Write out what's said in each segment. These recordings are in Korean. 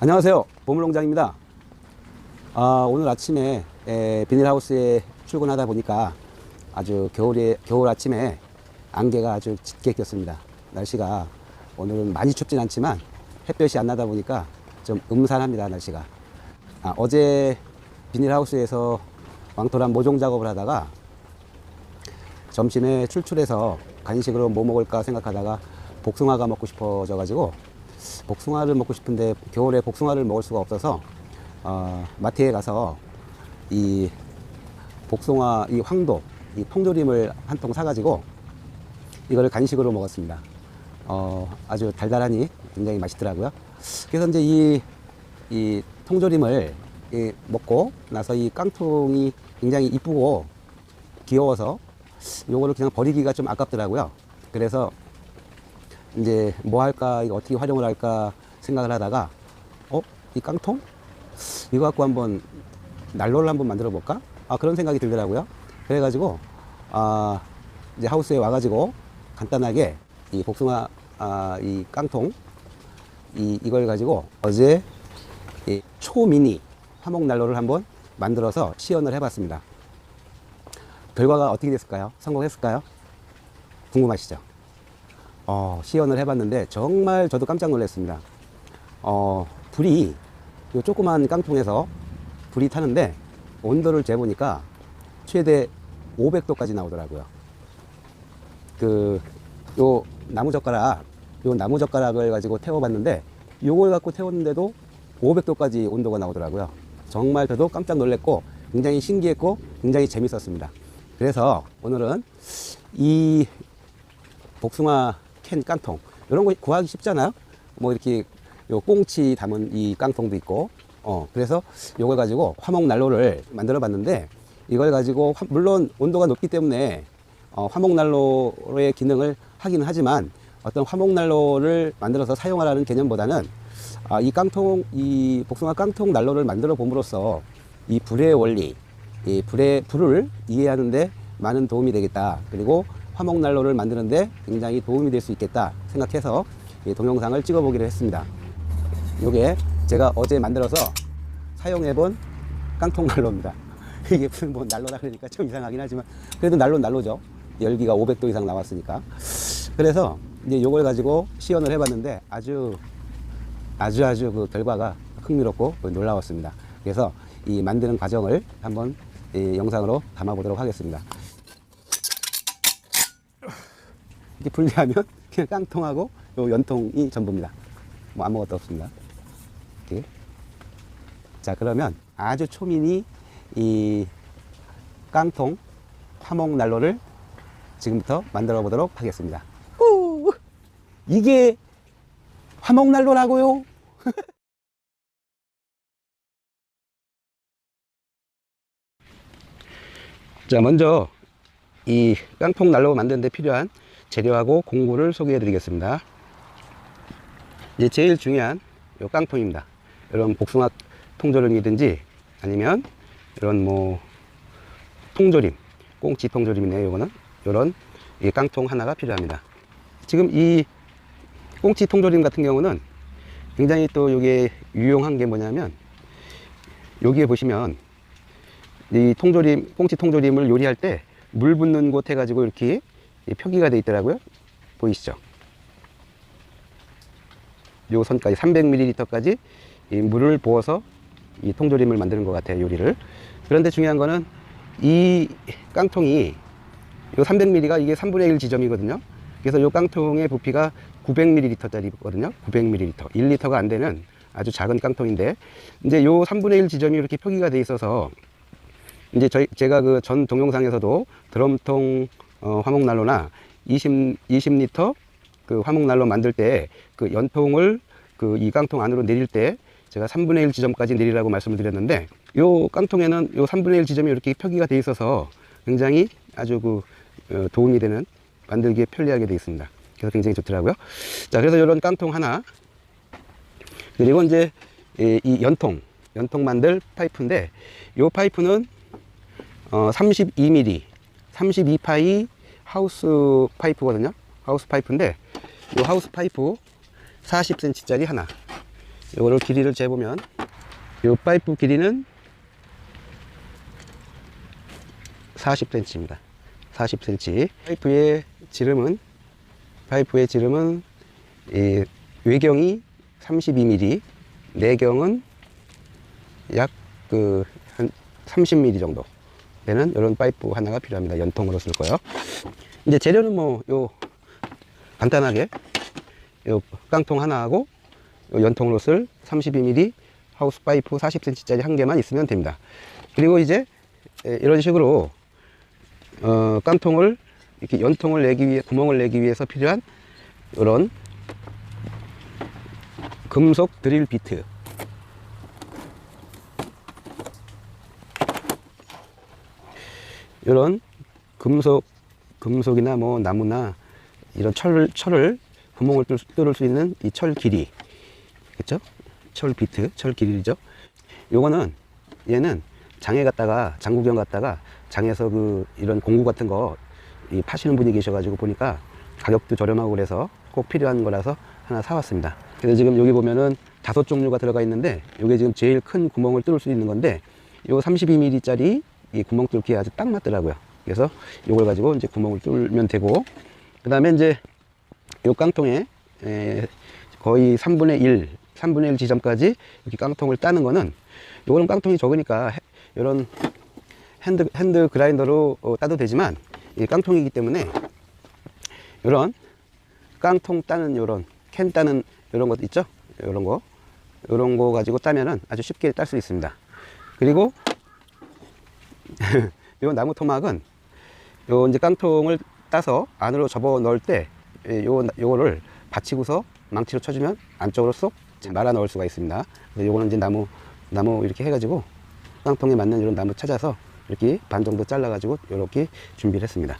안녕하세요. 보물농장입니다. 아, 오늘 아침에 에, 비닐하우스에 출근하다 보니까 아주 겨울에, 겨울 아침에 안개가 아주 짙게 꼈습니다. 날씨가 오늘은 많이 춥진 않지만 햇볕이 안 나다 보니까 좀 음산합니다, 날씨가. 아, 어제 비닐하우스에서 왕토란 모종 작업을 하다가 점심에 출출해서 간식으로 뭐 먹을까 생각하다가 복숭아가 먹고 싶어져 가지고 복숭아를 먹고 싶은데 겨울에 복숭아를 먹을 수가 없어서 어, 마트에 가서 이 복숭아 이 황도 이 통조림을 한 통 사가지고 이거를 간식으로 먹었습니다. 어, 아주 달달하니 굉장히 맛있더라고요. 그래서 이제 이, 이 통조림을 이 먹고 나서 이 깡통이 굉장히 이쁘고 귀여워서 요거를 그냥 버리기가 좀 아깝더라고요. 그래서 이제 뭐 할까, 이거 어떻게 활용을 할까 생각을 하다가, 어? 이 깡통? 이거 갖고 한번 난로를 한번 만들어 볼까? 아, 그런 생각이 들더라고요. 그래가지고, 아, 이제 하우스에 와가지고 간단하게 이 복숭아, 아, 이 깡통, 이, 이걸 가지고 어제 이 초미니 화목 난로를 한번 만들어서 시연을 해봤습니다. 결과가 어떻게 됐을까요? 성공했을까요? 궁금하시죠? 어, 시연을 해봤는데 정말 저도 깜짝 놀랐습니다. 어, 불이 요 조그만 깡통에서 불이 타는데 온도를 재보니까 최대 500도까지 나오더라고요. 그, 요 나무젓가락, 요 나무젓가락을 가지고 태워봤는데 요걸 갖고 태웠는데도 500도까지 온도가 나오더라고요. 정말 저도 깜짝 놀랐고 굉장히 신기했고 굉장히 재밌었습니다. 그래서 오늘은 이 복숭아 캔 깡통 이런 거 구하기 쉽잖아요. 뭐 이렇게 요 꽁치 담은 이 깡통도 있고 어 그래서 요걸 가지고 화목 난로를 만들어 봤는데 이걸 가지고 화- 물론 온도가 높기 때문에 어, 화목 난로의 기능을 하기는 하지만 어떤 화목 난로를 만들어서 사용하라는 개념보다는 아, 이 깡통 이 복숭아 깡통 난로를 만들어 봄으로써 이 불의 원리 이 불의 불을 이해하는데 많은 도움이 되겠다. 그리고 화목 난로를 만드는데 굉장히 도움이 될 수 있겠다 생각해서 이 동영상을 찍어보기로 했습니다. 이게 제가 어제 만들어서 사용해본 깡통 난로입니다. 이게 뭐 난로라 그러니까 좀 이상하긴 하지만 그래도 난로 난로죠. 열기가 500도 이상 나왔으니까. 그래서 이제 요걸 가지고 시연을 해봤는데 아주 아주 아주 그 결과가 흥미롭고 놀라웠습니다. 그래서 이 만드는 과정을 한번 이 영상으로 담아보도록 하겠습니다. 이렇게 분리하면 그냥 깡통하고 요 연통이 전부입니다. 뭐 아무것도 없습니다. 이렇게. 자 그러면 아주 초미니 이 깡통 화목 난로를 지금부터 만들어 보도록 하겠습니다. 후! 이게 화목 난로라고요? 자, 먼저 이 깡통 난로 만드는데 필요한 재료하고 공구를 소개해 드리겠습니다. 이제 제일 중요한 요 깡통입니다. 이런 복숭아 통조림이든지 아니면 이런 뭐 통조림, 꽁치 통조림이네요. 요거는 요런 이 깡통 하나가 필요합니다. 지금 이 꽁치 통조림 같은 경우는 굉장히 또 이게 유용한 게 뭐냐면 여기에 보시면 이 통조림, 꽁치 통조림을 요리할 때 물 붓는 곳 해가지고 이렇게 이 표기가 돼 있더라고요. 보이시죠? 요 선까지 300ml까지 이 물을 부어서 이 통조림을 만드는 것 같아요. 요리를. 그런데 중요한 거는 이 깡통이 요 300ml가 이게 3분의 1 지점이거든요. 그래서 요 깡통의 부피가 900ml짜리거든요. 900ml. 1리터가 안 되는 아주 작은 깡통인데 이제 요 3분의 1 지점이 이렇게 표기가 돼 있어서 이제 저희 제가 그 전 동영상에서도 드럼통 어, 화목난로나 20 20리터 그 화목난로 만들 때 그 연통을 그 이 깡통 안으로 내릴 때 제가 3분의 1 지점까지 내리라고 말씀을 드렸는데 요 깡통에는 요 3분의 1 지점이 이렇게 표기가 돼 있어서 굉장히 아주 그 어, 도움이 되는 만들기에 편리하게 되어 있습니다. 그래서 굉장히 좋더라고요. 자, 그래서 이런 깡통 하나 그리고 이제 이, 이 연통 연통 만들 파이프인데 요 파이프는 어, 32mm, 32파이 하우스 파이프거든요. 하우스 파이프인데 이 하우스 파이프 40cm짜리 하나. 요거를 길이를 재보면 요 파이프 길이는 40cm입니다. 40cm. 파이프의 지름은 파이프의 지름은 이 외경이 32mm, 내경은 약 그 한 30mm 정도 되는 이런 파이프 하나가 필요합니다. 연통으로 쓸 거요. 이제 재료는 뭐 요 간단하게 요 깡통 하나하고 요 연통으로 쓸 32mm 하우스 파이프 40cm짜리 한 개만 있으면 됩니다. 그리고 이제 에, 이런 식으로 어, 깡통을 이렇게 연통을 내기 위해 구멍을 내기 위해서 필요한 이런 금속 드릴 비트 이런 금속 금속이나 뭐 나무나 이런 철을 철을 구멍을 뚫- 뚫을 수 있는 이 철 길이 그렇죠? 철 비트 철 길이죠. 요거는 얘는 장에 갔다가 장구경 갔다가 장에서 그 이런 공구 같은 거 이 파시는 분이 계셔가지고 보니까 가격도 저렴하고 그래서 꼭 필요한 거라서 하나 사왔습니다. 그래서 지금 여기 보면은 다섯 종류가 들어가 있는데 이게 지금 제일 큰 구멍을 뚫을 수 있는 건데 요 32mm짜리 이 구멍 뚫기에 아주 딱 맞더라고요. 그래서 요걸 가지고 이제 구멍을 뚫으면 되고 그 다음에 이제 요 깡통에 에, 거의 3분의 1, 3분의 1 지점까지 이렇게 깡통을 따는 거는 요거는 깡통이 적으니까 해- 이런 핸드, 핸드 그라인더로 어, 따도 되지만 이 깡통이기 때문에 이런 깡통 따는 요런 캔 따는 이런 것 있죠? 이런 거 이런 거 가지고 따면은 아주 쉽게 딸 수 있습니다. 그리고 요 나무 토막은 요 이제 깡통을 따서 안으로 접어 넣을 때 예, 요, 요거를 받치고서 망치로 쳐주면 안쪽으로 쏙 말아 넣을 수가 있습니다. 요거는 이제 나무, 나무 이렇게 해가지고 깡통에 맞는 이런 나무 찾아서 이렇게 반 정도 잘라가지고 이렇게 준비를 했습니다.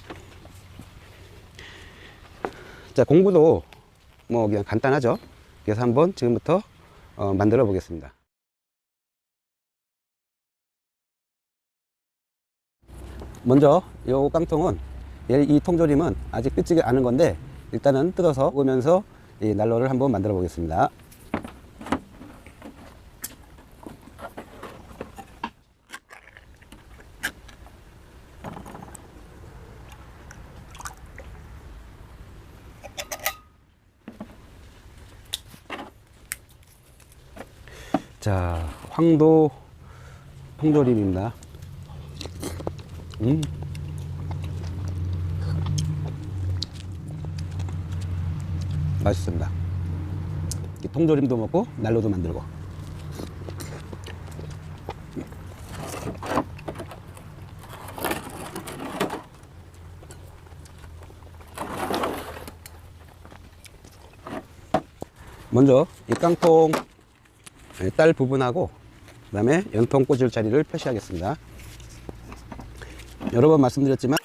자, 공부도 뭐 그냥 간단하죠. 그래서 한번 지금부터 어, 만들어 보겠습니다. 먼저 요 깡통은 얘- 이 통조림은 아직 뜯지가 않은 건데 일단은 뜯어서 먹으면서 이 난로를 한번 만들어 보겠습니다. 자, 황도 통조림입니다. 음. 맛있습니다. 이 통조림도 먹고 난로도 만들고. 먼저 이 깡통 딸 부분하고 그 다음에 연통 꽂을 자리를 표시하겠습니다. 여러 번 말씀드렸지만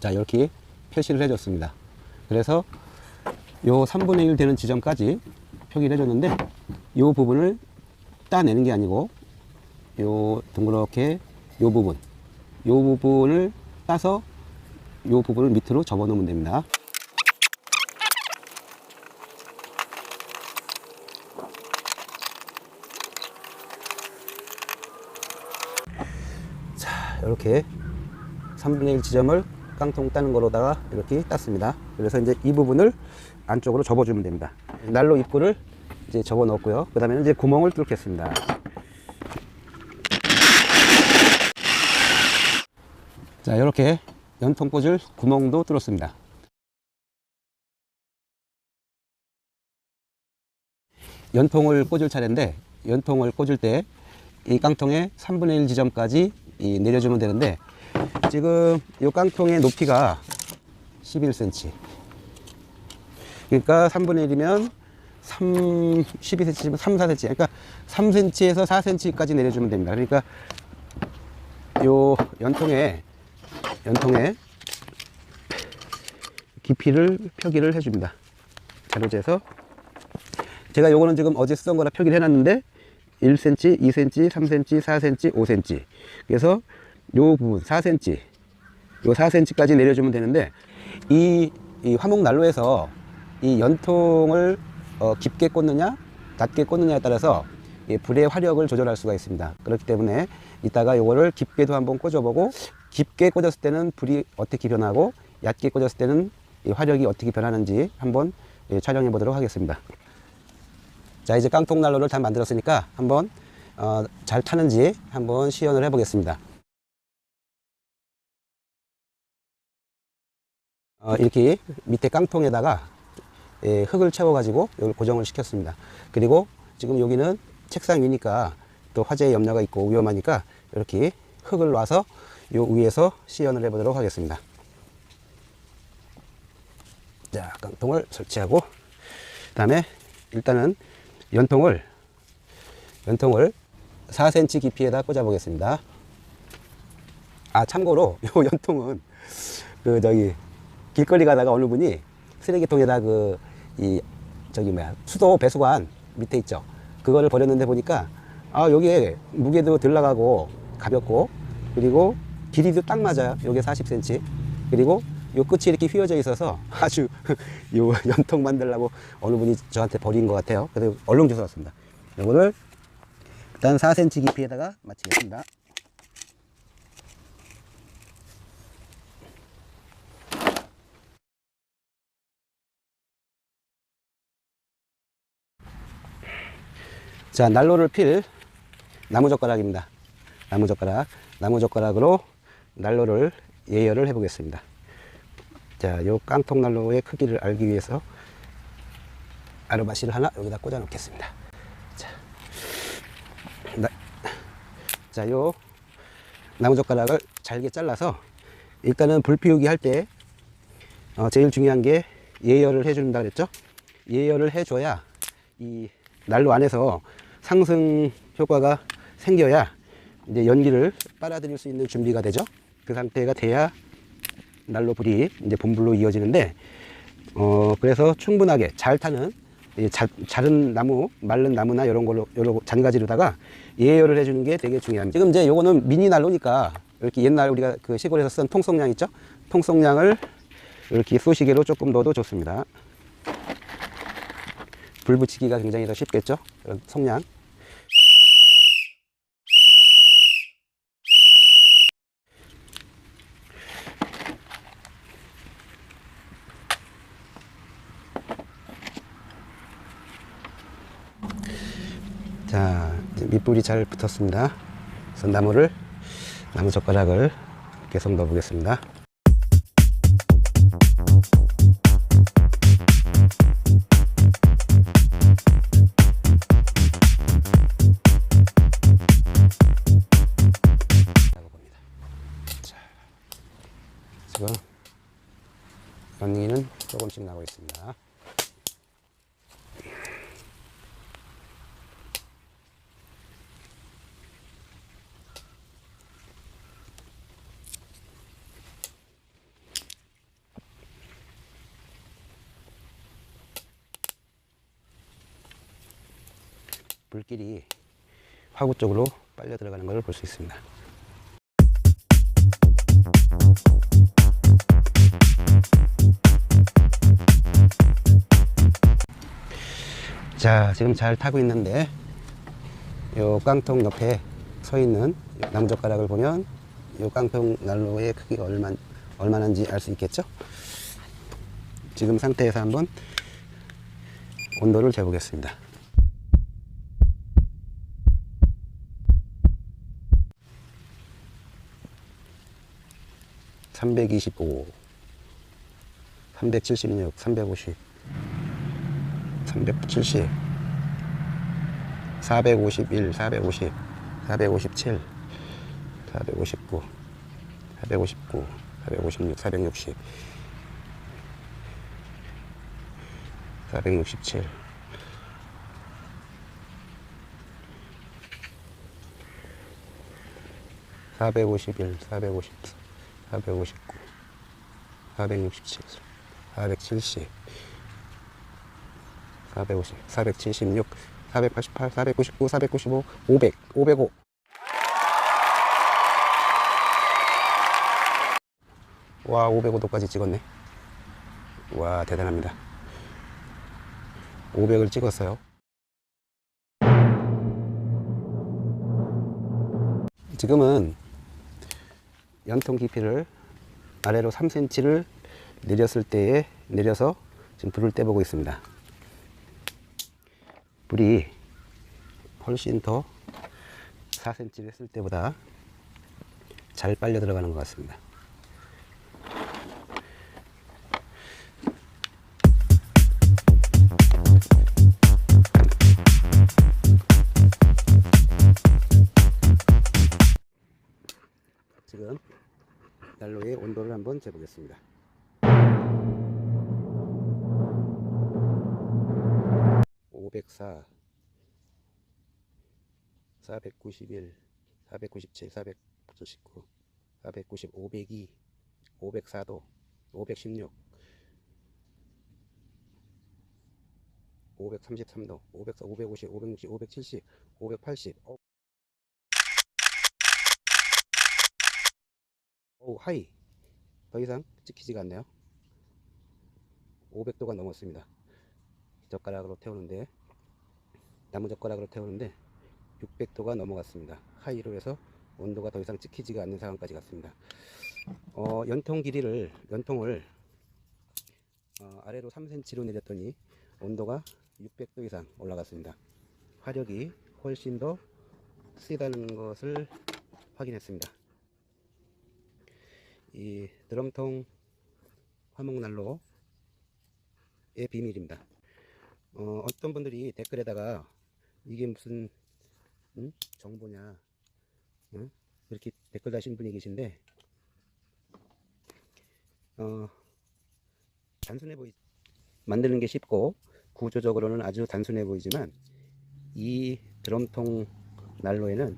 자 이렇게 표시를 해줬습니다. 그래서 요 3분의 1 되는 지점까지 표기를 해줬는데 요 부분을 따내는 게 아니고 요 동그랗게 요 부분 요 부분을 따서 요 부분을 밑으로 접어 놓으면 됩니다. 자, 이렇게 3분의 1 지점을 깡통 따는 거로다가 이렇게 땄습니다. 그래서 이제 이 부분을 안쪽으로 접어주면 됩니다. 난로 입구를 이제 접어 넣었고요. 그 다음에 이제 구멍을 뚫겠습니다. 자, 이렇게 연통 꽂을 구멍도 뚫었습니다. 연통을 꽂을 차례인데 연통을 꽂을 때 이 깡통의 3분의 1 지점까지 이 내려주면 되는데 지금 이 깡통의 높이가 11cm 그러니까 3분의 1이면 3, 12cm면 3, 4cm 그러니까 3cm에서 4cm까지 내려주면 됩니다. 그러니까 요 연통에 연통에 깊이를 표기를 해줍니다. 재서. 제가 요거는 지금 어제 쓰던 거라 표기를 해놨는데 1cm, 2cm, 3cm, 4cm, 5cm. 그래서 요 부분 4cm, 요 4cm까지 내려주면 되는데 이, 이 화목 난로에서 이 연통을 어, 깊게 꽂느냐 낮게 꽂느냐에 따라서 이 불의 화력을 조절할 수가 있습니다. 그렇기 때문에 이따가 요거를 깊게도 한번 꽂아보고 깊게 꽂았을 때는 불이 어떻게 변하고 얕게 꽂았을 때는 이 화력이 어떻게 변하는지 한번 예, 촬영해 보도록 하겠습니다. 자 이제 깡통 난로를 다 만들었으니까 한번 어, 잘 타는지 한번 시연을 해 보겠습니다. 어, 이렇게 밑에 깡통에다가 예, 흙을 채워 가지고 이걸 고정을 시켰습니다. 그리고 지금 여기는 책상 위니까 또 화재의 염려가 있고 위험하니까 이렇게 흙을 놔서 요 위에서 시연을 해 보도록 하겠습니다. 자, 깡통을 설치하고 그 다음에 일단은 연통을 연통을 4cm 깊이에다 꽂아 보겠습니다. 아 참고로 요 연통은 그 저기 길거리 가다가 어느 분이 쓰레기통에다 그 이 저기 뭐야 수도 배수관 밑에 있죠. 그거를 버렸는데 보니까 아 여기에 무게도 덜 나가고 가볍고 그리고 길이도 딱 맞아요. 요게 40cm 그리고 요 끝이 이렇게 휘어져 있어서 아주 요 연통 만들려고 어느 분이 저한테 버린 것 같아요. 그래서 얼른 주워 왔습니다. 요거를 일단 4cm 깊이에다가 맞추겠습니다. 자, 난로를 필 나무젓가락입니다. 나무젓가락. 나무젓가락으로 난로를 예열을 해보겠습니다. 자, 요 깡통 난로의 크기를 알기 위해서 아르바시를 하나 여기다 꽂아 놓겠습니다. 자, 나, 자, 요 나무젓가락을 잘게 잘라서 일단은 불 피우기 할때 어, 제일 중요한 게 예열을 해준다 그랬죠? 예열을 해줘야 이 난로 안에서 상승 효과가 생겨야 이제 연기를 빨아들일 수 있는 준비가 되죠. 그 상태가 돼야 난로 불이 이제 본불로 이어지는데 어 그래서 충분하게 잘 타는 이 자, 자른 나무, 마른 나무나 이런 걸로 여러 잔가지로다가 예열을 해주는 게 되게 중요합니다. 지금 이제 요거는 미니 난로니까 이렇게 옛날 우리가 그 시골에서 쓴 통속량 있죠? 통속량을 이렇게 쏘시개로 조금 넣어도 좋습니다. 불 붙이기가 굉장히 더 쉽겠죠? 속량. 자, 밑불이 잘 붙었습니다. 그래서 나무를, 나무 젓가락을 계속 넣어 보겠습니다. 지금 연기는 조금씩 나고 있습니다. 불길이 화구 쪽으로 빨려 들어가는 것을 볼 수 있습니다. 자, 지금 잘 타고 있는데 요 깡통 옆에 서 있는 나무젓가락을 보면 요 깡통 난로의 크기가 얼마, 얼마나인지 알 수 있겠죠? 지금 상태에서 한번 온도를 재보겠습니다. 325, 376, 350, 370, 451, 450, 457, 459, 459, 456, 460, 467, 451, 454, 459, 467, 470, 450, 476, 488, 499, 495, 500, 505. 와 505도까지 찍었네. 와 대단합니다. 500을 찍었어요. 지금은 연통 깊이를 아래로 3cm를 내렸을 때에 내려서 지금 불을 떼보고 있습니다. 불이 훨씬 더 4cm 했을 때보다 잘 빨려 들어가는 것 같습니다 재보겠습니다. (504) (491) (497) (499) (490) (502) (504도) (516) (533도) (504) (550) (560) (570) (580) 어, 오, 하이. 더 이상 찍히지가 않네요. 500도가 넘었습니다. 젓가락으로 태우는데, 나무 젓가락으로 태우는데, 600도가 넘어갔습니다. 하이로 해서 온도가 더 이상 찍히지가 않는 상황까지 갔습니다. 어, 연통 길이를, 연통을 어, 아래로 3cm로 내렸더니 온도가 600도 이상 올라갔습니다. 화력이 훨씬 더 세다는 것을 확인했습니다. 이 드럼통 화목난로의 비밀입니다. 어, 어떤 분들이 댓글에다가 이게 무슨 음? 정보냐 응? 이렇게 댓글 다신 분이 계신데 어, 단순해 보이 만드는 게 쉽고 구조적으로는 아주 단순해 보이지만 이 드럼통 난로에는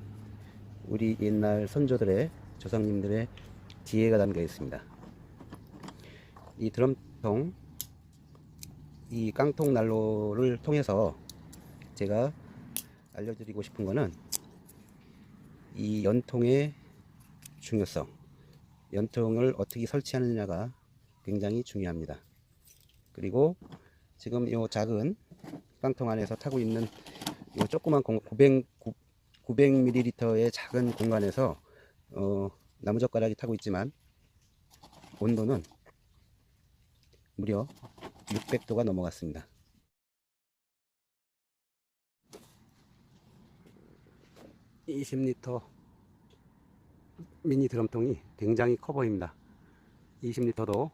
우리 옛날 선조들의 조상님들의 지혜가 담겨 있습니다. 이 드럼통, 이 깡통 난로를 통해서 제가 알려드리고 싶은 거는 이 연통의 중요성, 연통을 어떻게 설치하느냐가 굉장히 중요합니다. 그리고 지금 이 작은 깡통 안에서 타고 있는 이 조그만 900, 900ml의 작은 공간에서 어, 나무젓가락이 타고 있지만 온도는 무려 600도가 넘어갔습니다. (20리터) 미니 드럼통이 굉장히 커 보입니다. 20리터도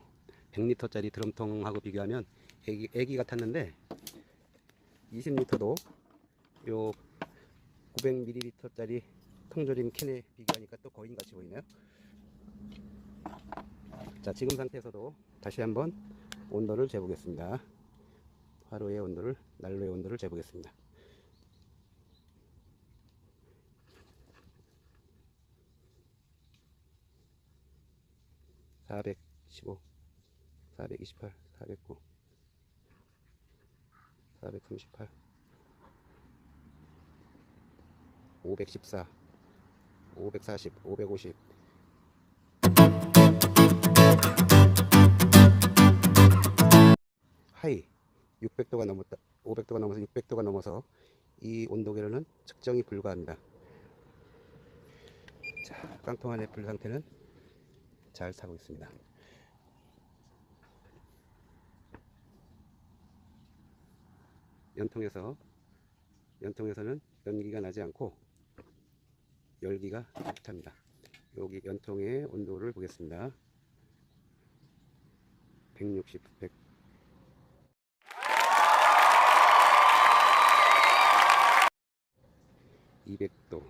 100리터짜리 드럼통하고 비교하면 애기, 애기 같았는데 20리터도 요 900ml짜리 통조림 캔에 비교하니까 또 거인같이 보이네요. 자, 지금 상태에서도 다시 한번 온도를 재보겠습니다. 화로의 온도를, 난로의 온도를 재보겠습니다. (415) (428) (409) (438) (514) 540, 550. 하이 600도가 넘었다. 500도가 넘어서 600도가 넘어서 이 온도계로는 측정이 불가합니다. 자, 깡통 안의 불 상태는 잘 타고 있습니다. 연통에서 연통에서는 연기가 나지 않고 열기가 탑니다. 여기 연통의 온도를 보겠습니다. 160, 100. (200도)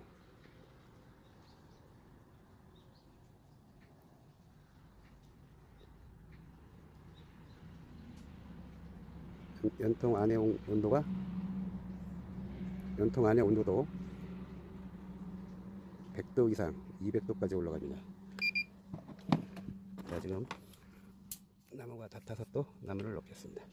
연통 온- 온도가 연통 안의 온도도 100도 이상 200도까지 올라갑니다. 자 지금 나무가 다 타서 또 나무를 넣겠습니다